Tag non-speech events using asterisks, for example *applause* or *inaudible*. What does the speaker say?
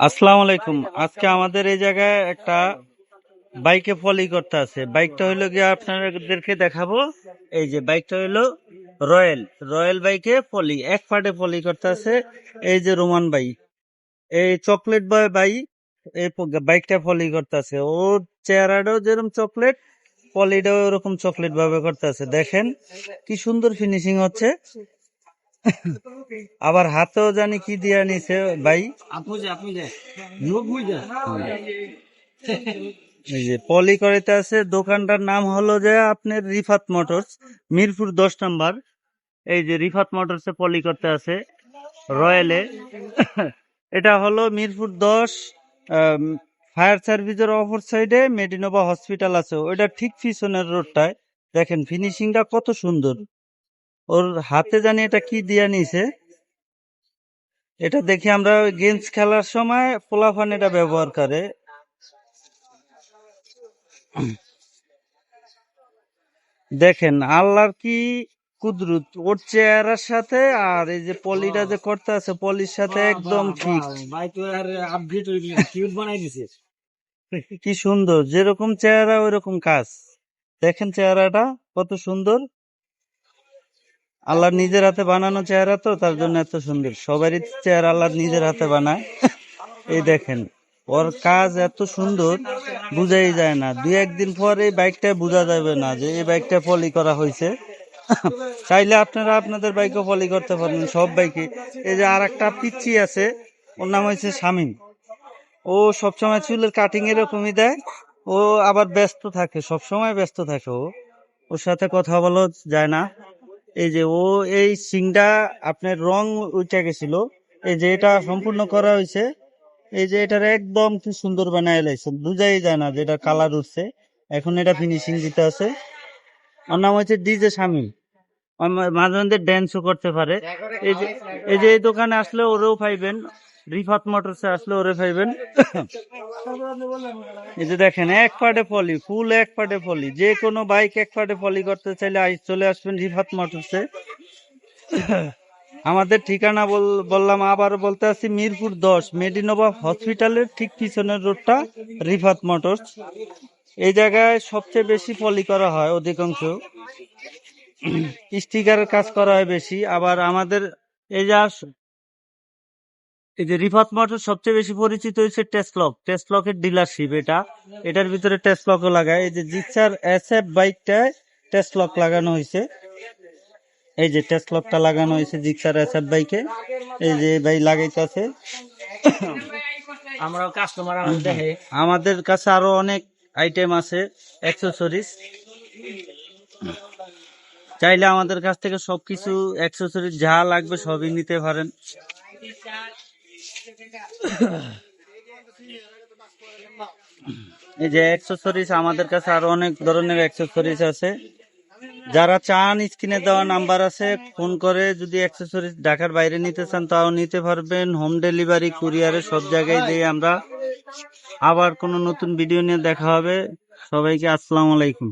আসসালামু আলাইকুম। আজকে আমাদের এই জায়গায় একটা বাইকে ফলি করতে আছে। বাইকটা হইল গিয়ে আপনাদেরকে দেখাবো। এই যে বাইকটা হইল রয়্যাল। রয়্যাল বাইকে ফলি এক পার্টে ফলি করতে আছে। এই যে রোমান বাই এই চকলেট বয় বাই এই বাইকটা ফলি করতে আছে। ওর চেহারাটাও যেরকম চকলেট পলিটাও এরকম চকলেট ভাবে করতে আছে। দেখেন কি সুন্দর ফিনিশিং হচ্ছে। *laughs* আবার হাতেও জানি কি দিয়া নিছে ভাই? *laughs* যে পলি করিতে আছে দোকানটার নাম হলো যে আপনার রিফাত মোটরস মিরপুর দশ নাম্বার। এই যে রিফাত মোটরসে পলি করতে আছে রয়্যালে *laughs* এটা হলো মিরপুর দশ ফায়ার সার্ভিসের অপর সাইডে মেডিনোভা হসপিটাল আছে। ওইটা ঠিক পিছনের রোডটায়। দেখেন ফিনিশিংটা কত সুন্দর। ওর হাতে জানি এটা কি দিয়া নিছে? এটা দেখি আমরা গেমস খেলার সময় পোলাফান এটা ব্যবহার করে। দেখেন, আল্লাহর কি কুদরত, ওর চেহারার সাথে আর এই যে পলিটা যে করতে আছে, পলির সাথে একদম ঠিক। বানাই কি সুন্দর, যেরকম চেহারা ওইরকম কাজ। দেখেন চেহারাটা কত সুন্দর। আল্লাহর নিজের হাতে বানানো চেহারা তো, তার জন্য এত সুন্দর। সবারই চেহারা আল্লাহর নিজের হাতে বানায়। এই দেখেন, ওর কাজ এত সুন্দর, বুঝাই যায় না। দুই একদিন পর এই বাইকটা বোঝা যাবে না যে এই বাইকটা ফলি করা হয়েছে। চাইলে আপনারা আপনাদের বাইকও ফলি করতে পারেন সব বাইকে এই যে আর একটা পিচ্ছি আছে, ওর নাম হয়েছে শামিম। ও সবসময় চুলের কাটিং এরকমই দেয়। ও আবার ব্যস্ত থাকে, সবসময় ব্যস্ত থাকে ও। ওর সাথে কথা বলা যায় না। এই যে, ও এই সিংটা আপনার রং উঠে গেছিল। এই যে, এটা সম্পূর্ণ করা হয়েছে। এই যে, এটার একদম কি সুন্দর বানায় লাইছে, বুঝাই যায় না যে এটা কালার উঠছে। এখন এটা ফিনিশিং দিতে আছে। ওর নাম হচ্ছে ডিজে স্বামী মাঝে মাঝে মধ্যে ড্যান্সও করতে পারে। এই যে এই যে, এই দোকানে আসলে ওরেও পাইবেন। রিফাত মোটরসে আসলে ওরে পাইবেন এই যে দেখেন, এক পাটে ফলি ফুল এক পাটে ফলি যে কোনো বাইক এক পাটে ফলি করতে চাইলে চলে আসবেন রিফাত মোটরসে। আমাদের ঠিকানা বল- বললাম, আবার বলতে আছি মিরপুর দশ, মেডিনোভা হসপিটালের ঠিক পিছনের রোডটা রিফাত মোটরস। এই জায়গায় সবচেয়ে বেশি ফলি করা হয় অধিকাংশ। স্টিকারের কাজ করা হয় বেশি। আবার আমাদের এই যে এই যে রিফাত মোটর সবচেয়ে বেশি পরিচিত হয়েছে টেসলক টেসলকের ডিলারশিপ এটা। এটার ভিতরে টেসলকও লাগায়। এই যে জিক্সার এস এফ বাইকটায় টেসলক লাগানো হয়েছে। এই যে টেসলকটা লাগানো হয়েছে জিক্সার এস এফ বাইকে এই যে ভাই লাগাইতেছে। আমরা কাস্টমার আমাদের দেখে। আমাদের কাছে আরও অনেক আইটেম আছে অ্যাক্সেসরিজ চাইলে আমাদের কাছ থেকে সবকিছু অ্যাক্সেসরিজ যা লাগবে সবই নিতে পারেন। *coughs* এই যে অ্যাক্সেসরিজ আমাদের কাছে আরও অনেক ধরনের অ্যাক্সেসরিজ আছে। যারা চান স্ক্রিনে দেওয়া নাম্বার আছে, ফোন করে যদি অ্যাক্সেসরিজ ঢাকার বাইরে নিতে চান, তাও নিতে পারবেন। হোম ডেলিভারি কুরিয়ারে সব জায়গায় দিয়ে আমরা আবার কোনো নতুন ভিডিও নিয়ে দেখা হবে। সবাইকে আসসালামু আলাইকুম।